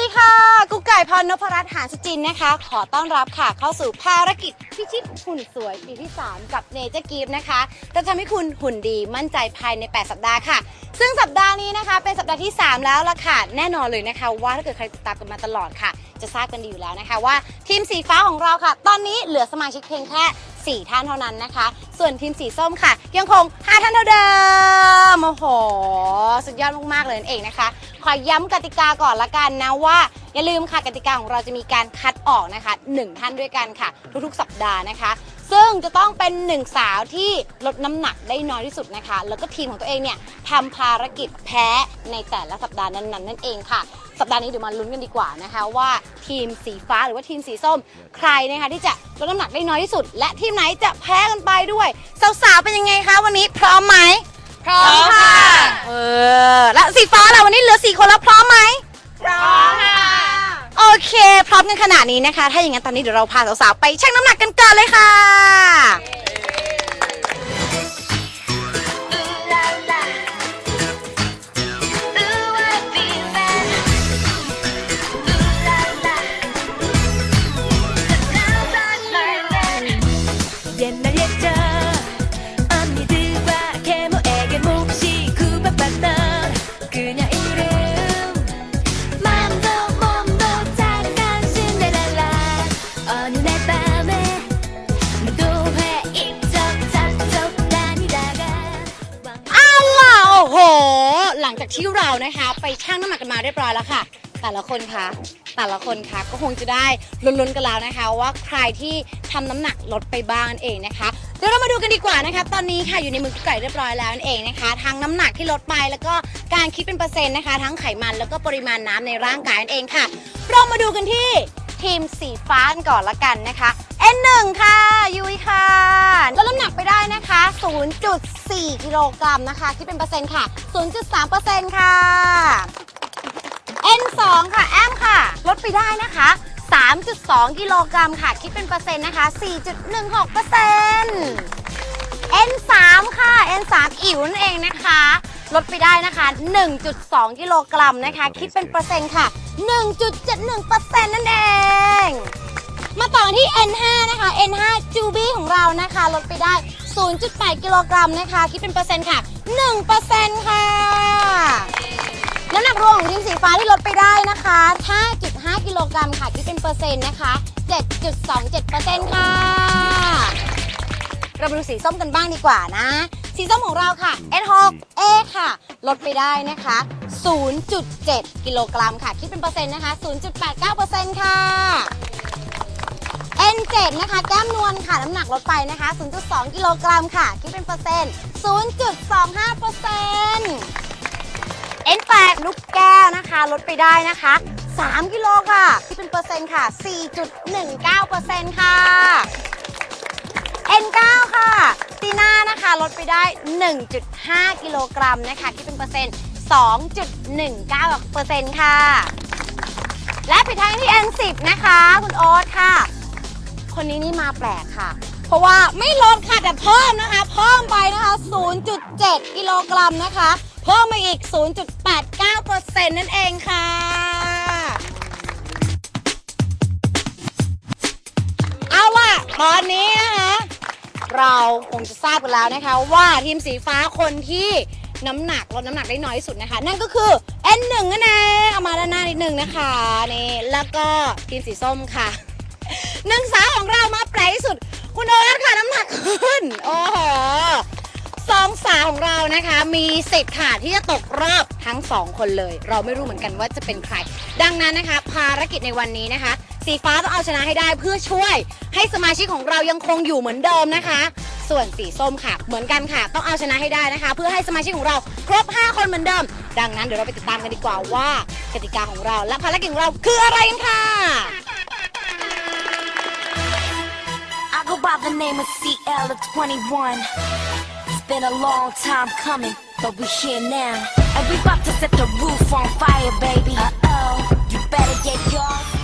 ดีค่ะ กุ๊กไก่พรนพรัตน์หานสุจินนะคะ ขอต้อนรับค่ะ เข้าสู่ภารกิจพิชิตหุ่นสวยปีที่ 3 กับเนเจอร์กีฟนะคะจะทำให้คุณหุ่นดีมั่นใจภายใน 8 สัปดาห์ค่ะ ซึ่งสัปดาห์นี้นะคะเป็นสัปดาห์ที่ 3 แล้วล่ะค่ะ แน่นอนเลยนะคะ ว่าถ้าเกิดใครติดตามกันมาตลอดค่ะ จะทราบกันดีอยู่แล้วนะคะว่าทีมสีฟ้าของเราค่ะ ตอนนี้เหลือสมาชิกเพียงแค่ 4 ท่านเท่านั้นนะคะ ส่วนทีมสีส้มค่ะ ยังคง 5 ท่านเท่าเดิมโอ้โห สุดยอดมากๆเลยนั่นเองนะคะ ขอย้ำกติกาก่อนละกันนะว่า อย่าลืมค่ะกติกาของเราจะมีการคัดออกนะคะ 1 ท่านด้วยกันค่ะ ทุกๆ สัปดาห์นะคะ ซึ่งจะต้องเป็นหนึ่งสาวที่ลดน้ำหนักได้น้อยที่สุดนะคะ แล้วก็ทีมของตัวเองเนี่ยทำภารกิจแพ้ในแต่ละสัปดาห์นั้นๆนั่นเองค่ะ สัปดาห์นี้เดี๋ยวมาลุ้นกันดีกว่านะคะว่าทีมสีฟ้าหรือว่าทีมสีส้ม ใครนะคะที่จะลดน้ำหนักได้น้อยที่สุด และทีมไหนจะแพ้กันไปด้วย สาวๆเป็นยังไงคะวันนี้พร้อมไหมพร้อมค่ะเออและสีฟ้าล่ะวันนี้เหลือสี่คนแล้วพร้อมไหมพร้อมค่ะโอเคพร้อมกันขนาดนี้นะคะ ถ้าอย่างนั้นตอนนี้เดี๋ยวเราพาสาวๆไปชั่งน้ำหนักกันก่อนเลยค่ะ งจากที่เรานะคะ ไปชั่งน้ำหนักกันมาเรียบร้อยแล้วค่ะ แต่ละคนคะแต่ละคนคะก็คงจะได้ลุ้นๆกันแล้วนะคะ ว่าใครที่ทำน้ำหนักลดไปบ้างนั่นเองนะคะเดี๋ยวเรามาดูกันดีกว่านะคะตอนนี้ค่ะอยู่ในมือกุ๊กไก่เรียบร้อยแล้วนั่นเองนะคะทั้งน้ำหนักที่ลดไปแล้วก็การคิดเป็นเปอร์เซ็นต์นะคะ ทั้งไขมันแล้วก็ปริมาณน้ำในร่างกายนั่นเองค่ะ เรามาดูกันที่ ทีมสีฟ้ากันก่อนละกันนะคะ N1 ค่ะ ยุ้ยค่ะลดน้ำหนักไปได้นะคะ 0.4 กิโลกรัมนะคะ คิดเป็นเปอร์เซ็นต์ค่ะ 0.3%ค่ะ N2 ค่ะ แอมค่ะ ลดไปได้นะคะ 3.2 กิโลกรัมค่ะ คิดเป็นเปอร์เซ็นต์นะคะ 4.16% N3 ค่ะ N3 อิ๋วนั่นเองนะคะ ลดไปได้นะคะ 1.2 กิโลกรัมนะคะ คิดเป็นเปอร์เซ็นต์ค่ะ 1.71%นั่นเอง มาต่อที่ N5 นะคะ N5 จูบี้ของเรานะคะ ลดไปได้ 0.8 กิโลกรัมนะคะ คิดเป็นเปอร์เซ็นต์ค่ะ 1%ค่ะ น้ำหนักรวมของทีมสีฟ้าที่ลดไปได้นะคะ5.5กิโลกรัมค่ะ คิดเป็นเปอร์เซ็นต์นะคะ 7.27%ค่ะ เรามาดูสีส้มกันบ้างดีกว่านะ สีส้มของเราค่ะ N6 A ค่ะ ลดไปได้นะคะ 0.7 กิโลกรัมค่ะ คิดเป็นเปอร์เซ็นต์นะคะ 0.89%ค่ะ N7 นะคะ แก้มนวลค่ะ น้ำหนักลดไปนะคะ 0.2 กิโลกรัมค่ะ คิดเป็นเปอร์เซ็นต์ 0.25% N8 ลูกแก้วนะคะ ลดไปได้นะคะ 3 กิโลค่ะ คิดเป็นเปอร์เซ็นต์ค่ะ 4.19%ค่ะ N9 ค่ะตีน่านะคะลดไปได้ 1.5 กิโลกรัมนะคะคิดเป็นเปอร์เซ็นต์ 2.19%ค่ะ และปิดท้ายที่ N10 นะคะ คุณโอ๊ตค่ะ คนนี้นี่มาแปลกค่ะ เพราะว่าไม่ลดค่ะ แต่เพิ่มนะคะ เพิ่มไปนะคะ 0.7 กิโลกรัมนะคะ เพิ่มมาอีก 0.89%นั่นเองค่ะเอาล่ะตอนนี้นะคะ เราคงจะทราบกันแล้วนะคะ ว่าทีมสีฟ้าคนที่น้ำหนักลดน้ำหนักได้น้อยที่สุดนะคะ นั่นก็คือ N1 นั่นเองเอามาด้านหน้านิดนึงนะคะนี่แล้วก็ทีมสีส้มค่ะหนึ่งสาวของเรามาแปลกที่สุด คุณโอ๊ตค่ะน้ำหนักขึ้น โอ้โห สองสาวของเรานะคะ มีสิทธิ์ค่ะที่จะตกรอบทั้งสองคนเลย เราไม่รู้เหมือนกันว่าจะเป็นใคร ดังนั้นนะคะ ภารกิจในวันนี้นะคะ สีฟ้าต้องเอาชนะให้ได้เพื่อช่วย ให้สมาชิกของเรายังคงอยู่เหมือนเดิมนะคะ ส่วนสีส้มค่ะ เหมือนกันค่ะ ต้องเอาชนะให้ได้นะคะ เพื่อให้สมาชิกของเราครบ 5 คนเหมือนเดิม ดังนั้นเดี๋ยวเราไปติดตามกันดีกว่าว่ากติกาของเรา และภารกิจของเราคืออะไรกันค่ะ I go by the name of CL21 been a long time coming, but we're here now. And we about to set the roof on fire, baby. Uh oh, you better get yours.